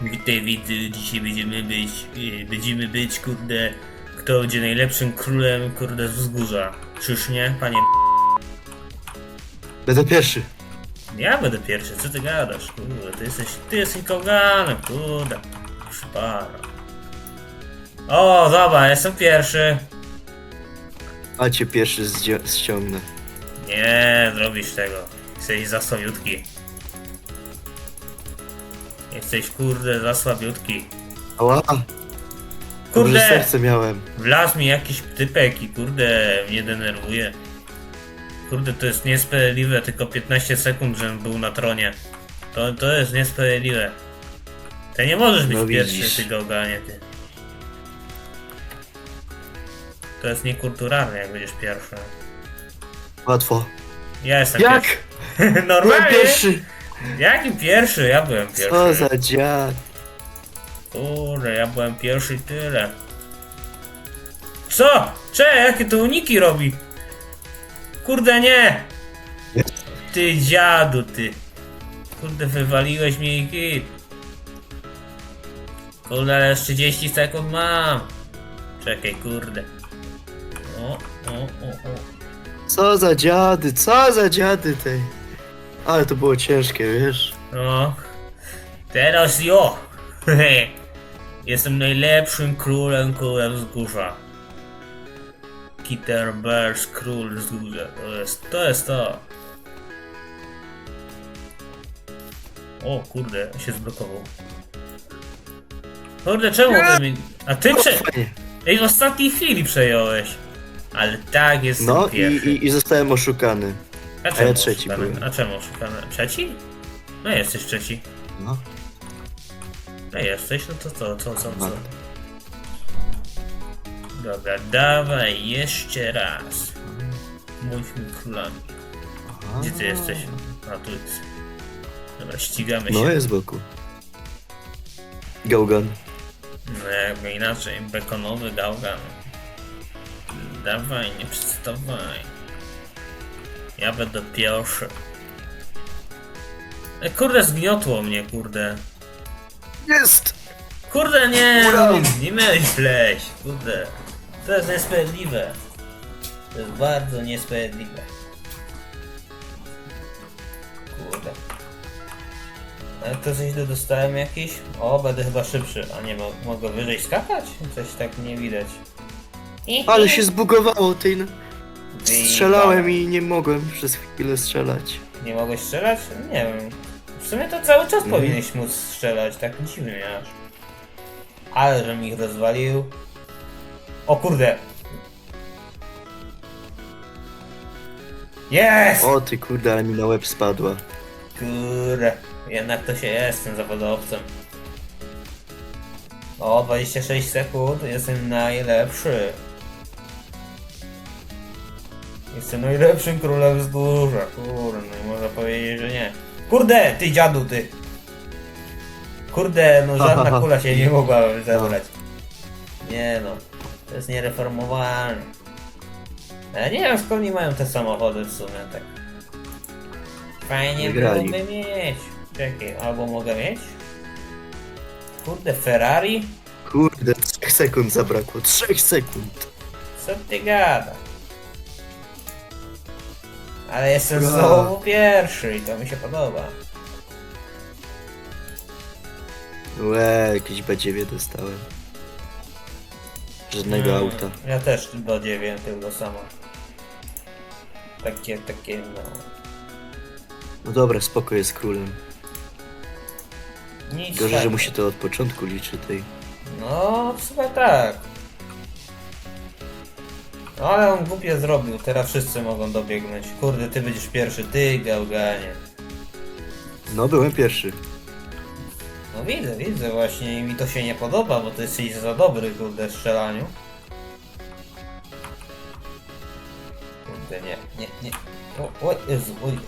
Witaj widzy, dzisiaj będziemy być, yy, będziemy być, kurde, kto będzie najlepszym królem, kurde, z wzgórza. Czyż nie, panie? Będę pierwszy. Ja będę pierwszy, co ty gadasz, kurde, ty jesteś, ty jesteś koganem, kurde. Szpara. O, dobra, jestem pierwszy. A cię pierwszy zdzio- ściągnę. Nie, zrobisz tego. Jesteś za słabiutki. Jesteś, kurde, za słabiutki. Ała! Kurde. Kurde! serce miałem. Wlazł mi jakiś typek i kurde mnie denerwuje. Kurde to jest niesprawiedliwe, tylko 15 sekund, żebym był na tronie. To, to jest niesprawiedliwe. Ty nie możesz być No pierwszy, ty gałganie, ty. To jest niekulturalne, jak będziesz pierwszy. Łatwo. Ja jestem Jak? pierwszy. Byłem Normalnie? pierwszy! Jakim pierwszy? Ja byłem pierwszy. Co za dziad. Kurde, ja byłem pierwszy i tyle. Co? Cze, jakie to uniki robi? Kurde nie! Ty dziadu, ty. Kurde, wywaliłeś mnie i kit. Kurde, ale z 30 sekund mam. Czekaj, kurde. O, o, o, o. Co za dziady, co za dziady tej. Ale to było ciężkie, wiesz? No. Teraz jo. Jestem najlepszym królem królem wzgórza. Kitter Bears, król wzgórza. To jest to. Jest to. O kurde, się zblokował. Kurde, czemu ty mi... A ty prze... Fajnie. Ej, w ostatniej chwili przejąłeś. Ale tak, jestem No i, pierwszy. i, i zostałem oszukany. A ja czemu trzeci oszukany? byłem. A czemu oszukany? Trzeci? No jesteś trzeci. No. No jesteś, no to co, co, co, co? No. Dobra, dawaj jeszcze raz. Bądźmy królami. Gdzie ty jesteś? A tu jest. Dobra, ścigamy się. No jest boku. Gaugan. No jakby inaczej, bekonowy gałgan. Dawaj, nie przystawaj. Ja będę pierwszy. E, kurde, zgniotło mnie, kurde. Jest! Kurde, nie, Ura! nie miałeś pleść, kurde. To jest niesprawiedliwe. To jest bardzo niesprawiedliwe. Kurde. Ale to coś tu dostałem jakiś? O, będę chyba szybszy, a nie mo mogę wyżej skakać? Coś tak nie widać. Ale się zbugowało tej. Strzelałem i nie mogłem przez chwilę strzelać. Nie mogłeś strzelać? Nie wiem. W sumie to cały czas Mhm. powinieneś móc strzelać, tak dziwnie aż. Ale żem ich rozwalił. O kurde! Jest! O ty kurde, ale mi na łeb spadła. Kurde, jednak to się jest tym zawodowcem. O, 26 sekund, jestem najlepszy. Jestem najlepszym królem wzgórza. Kurde, no można powiedzieć, że nie. Kurde, ty dziadu, ty! Kurde, no żadna kula się nie mogła zebrać. Nie no, to jest niereformowalne. Ja nie wiem skąd oni mają te samochody w sumie, tak. Fajnie Wygrali. byłoby mieć. Czekaj, albo mogę mieć? Kurde, Ferrari? Kurde, trzech sekund zabrakło. Trzech sekund. Co ty gada? Ale jestem Ura. znowu pierwszy i to mi się podoba. Łe, jakieś B9 dostałem. Żadnego Mm, auta. Ja też do 9 tylko samo. Takie, takie no. No dobra, spoko jest królem. Nic Gorzej, że tak. mu się to od początku liczy tej. No, w sumie tak. No, ale on głupie zrobił, teraz wszyscy mogą dobiegnąć. Kurde, ty będziesz pierwszy, ty gałganie. No, byłem pierwszy. No widzę, widzę właśnie i mi to się nie podoba, bo ty jesteś za dobry, kurde, w strzelaniu. Kurde, nie, nie, nie. O, o Jezu, oj.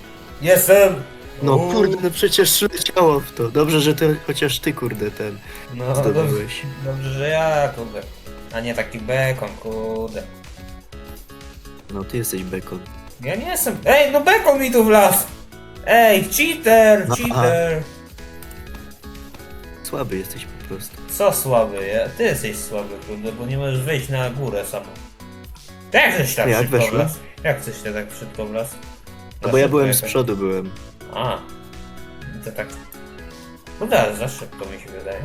Jestem! No Uuu. kurde, no przecież leciało w to. Dobrze, że to chociaż ty kurde ten No, dobrze, zdobyłeś. dobrze, że ja, kurde. A nie taki bekon, kurde. No ty jesteś bekon. Ja nie jestem. Ej, no bekon mi tu wlazł! Ej, cheater! No, Cheater! Słaby jesteś po prostu. Co słaby? Ja, ty jesteś słaby, kurde, bo nie możesz wejść na górę samo. Jak żeś tak Jak szybko wlazł? Jak coś ty tak szybko wlazł? No bo ja byłem z przodu byłem. A. To tak. No da, za szybko mi się wydaje.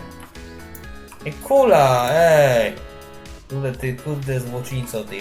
I kula, ej! Kurde, ty, kurde, złoczyńco, ty.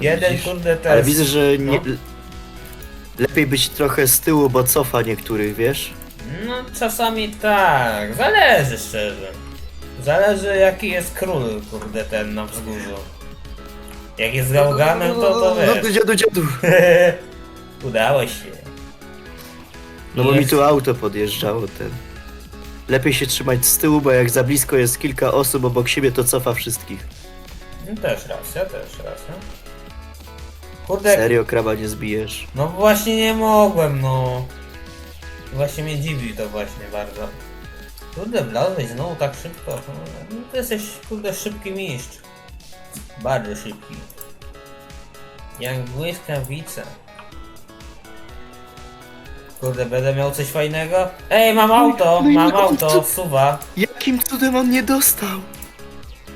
Jeden, widzisz? kurde, też. Ale widzę, że nie... No. Lepiej być trochę z tyłu, bo cofa niektórych, wiesz? No, czasami tak. Zależy szczerze. Zależy, jaki jest król, kurde, ten na wzgórzu. Jak jest gałganem, to to No, wiesz. dziadu, dziadu. Udało się. No bo mi tu auto podjeżdżało ten. Lepiej się trzymać z tyłu, bo jak za blisko jest kilka osób obok siebie, to cofa wszystkich. No też racja, też racja. Kurde, Serio, kraba nie zbijesz. no właśnie nie mogłem, no. Właśnie mnie dziwi to właśnie bardzo. Kurde, wlazłeś znowu tak szybko. No to jesteś, kurde, szybki mistrz. Bardzo szybki. Jak błyskawica. Kurde, będę miał coś fajnego? Ej, mam auto, no i mam no, auto, co- suwa. Jakim cudem on nie dostał?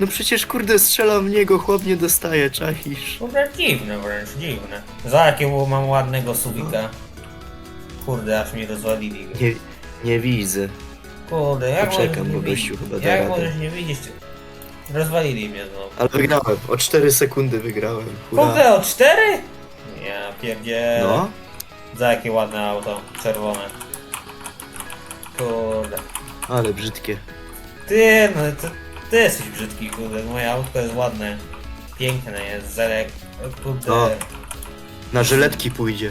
No przecież kurde strzelam w niego, chłop nie dostaje, czaisz. Kurde, dziwne wręcz, dziwne. Za jakiego mam ładnego suwika. Kurde, aż mnie rozwalili. Nie, nie widzę. Kurde, jak Poczekam, możesz nie bo widzieć? gościu chyba da Jak radę. możesz nie widzieć? Rozwalili mnie znowu. Ale wygrałem, o 4 sekundy wygrałem. Hurra. Kurde, o cztery? Ja pierdzielę. No, Za jakie ładne auto, czerwone. Kurde. ale brzydkie. Ty, no ty, ty jesteś brzydki, kurde. Moje autko jest ładne. Piękne jest, zelek. Kurde. No. Na żyletki pójdzie.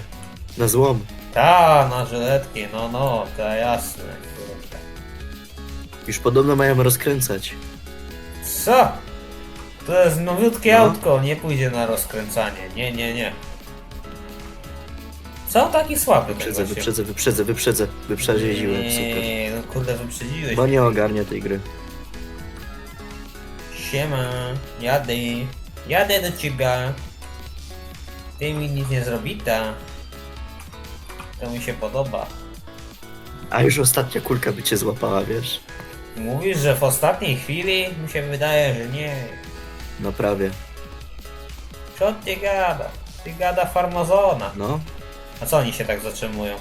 Na złom. Ta, na żyletki, no no, to jasne. Kurde. Już podobno mają rozkręcać. Co? To jest nowiutkie No. autko, nie pójdzie na rozkręcanie. Nie, nie, nie. Co taki słaby ten Wyprzedzę, gościu? wyprzedzę, wyprzedzę, wyprzedzę. Wyprzedziłem, super. Nie, no kurde, wyprzedziłeś. Bo nie ogarnia tej gry. Siema, jadę. Jadę do ciebie. Ty mi nic nie zrobi, ta. To mi się podoba. A już ostatnia kulka by cię złapała, wiesz? Mówisz, że w ostatniej chwili mi się wydaje, że nie. No prawie. Co ty gada? Ty gada farmazona. No, A co oni się tak zatrzymują?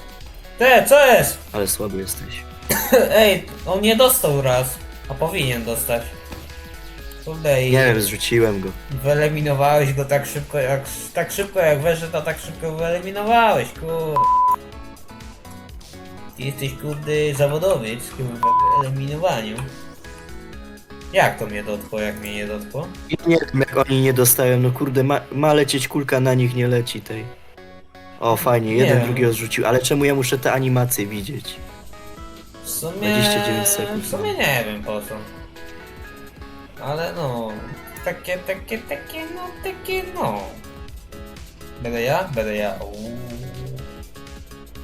Te, co jest? ale słaby jesteś. Ej, on nie dostał raz, a powinien dostać. Kurde, i Nie wiem, zrzuciłem go. wyeliminowałeś go tak szybko, jak tak szybko jak to tak szybko wyeliminowałeś, kurde. Ty jesteś kurde zawodowiec, w eliminowaniu. Jak to mnie dotkło, jak mnie nie dotkło? I nie wiem, jak oni nie dostają. No kurde, ma, ma lecieć kulka, na nich nie leci tej. O, fajnie, jeden Nie. drugi odrzucił. Ale czemu ja muszę te animacje widzieć? W sumie... 29 sekund, W sumie nie wiem po co. Ale no... Takie, takie, takie, no, takie, no... Będę ja? Będę ja. Uuu.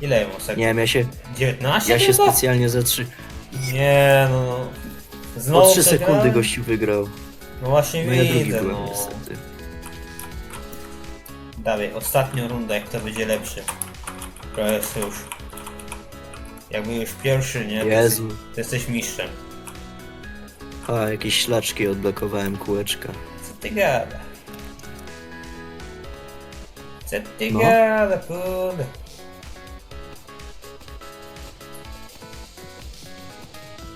Ile mam sekund? Nie wiem, ja się, 19 ja się tylko? specjalnie zatrzy... Nie no... no. O Znowu 3 przegrałem? sekundy gościu wygrał. No właśnie No ja drugi widzę, byłem no. niestety. Dawaj, ostatnią rundę, jak to będzie lepszy. To jest już... Jakby już pierwszy, nie? Jezu. Ty jesteś mistrzem. A, jakieś ślaczki odblokowałem kółeczka. Co ty gada? Co ty No. gada, kurde.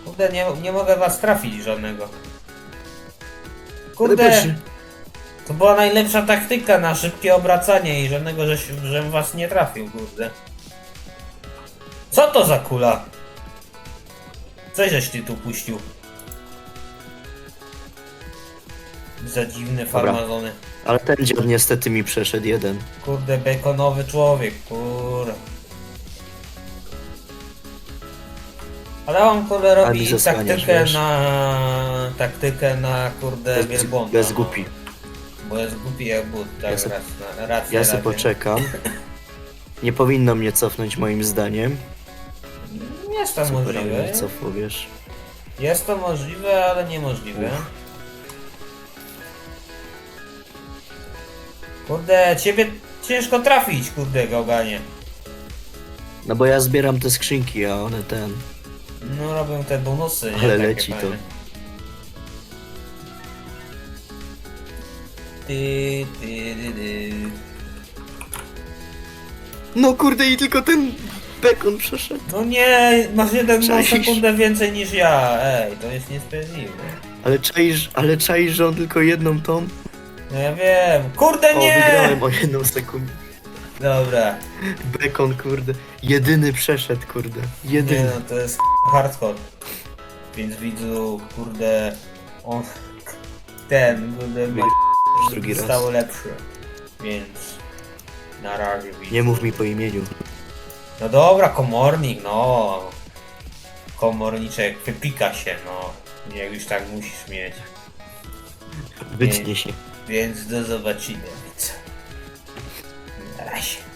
Kurde, nie, nie mogę was trafić żadnego. Ale Kurde, patrz, to była najlepsza taktyka na szybkie obracanie i żadnego, że, żem was nie trafił, kurde. Co to za kula? Co żeś ty tu puścił? Za dziwne Dobra. farmazony. Ale ten dziad niestety mi przeszedł jeden. Kurde, bekonowy człowiek, kurde. Ale on kurde A mi robi taktykę wiesz? na... taktykę na kurde Bez, wielbłąda. bez no. głupi. Bo jest głupi jak but, tak Ja se- raz, na, racja, Ja racja. poczekam. Nie powinno mnie cofnąć moim zdaniem. Jest to Super, możliwe. mnie cofło, wiesz. Jest to możliwe, ale niemożliwe. Uff. Kurde, ciebie ciężko trafić, kurde, gałganie. No bo ja zbieram te skrzynki, a one ten. No robią te bonusy, nie? Ale Takie leci to. fajne. Ty, ty, ty, ty. No kurde i tylko ten bekon przeszedł. No nie, masz jedną Czaisz? sekundę więcej niż ja. Ej, to jest niesprawiedliwe. Ale czaisz, ale czaisz, że on tylko jedną tą. No ja wiem. Kurde O, nie! wygrałem o jedną sekundę. Dobra. Bekon, kurde. Jedyny przeszedł, kurde. Nie Jedyny. no, to jest hardcore. Więc widzu, kurde, on, ten, kurde, ma drugi raz. zostało lepszy. Więc, na razie widzu. Nie mów mi po imieniu. No dobra, komornik, no. Komorniczek, wypika się, no. Jak już tak musisz mieć. Wytnie się. Więc do zobaczenia, widzu. Na razie.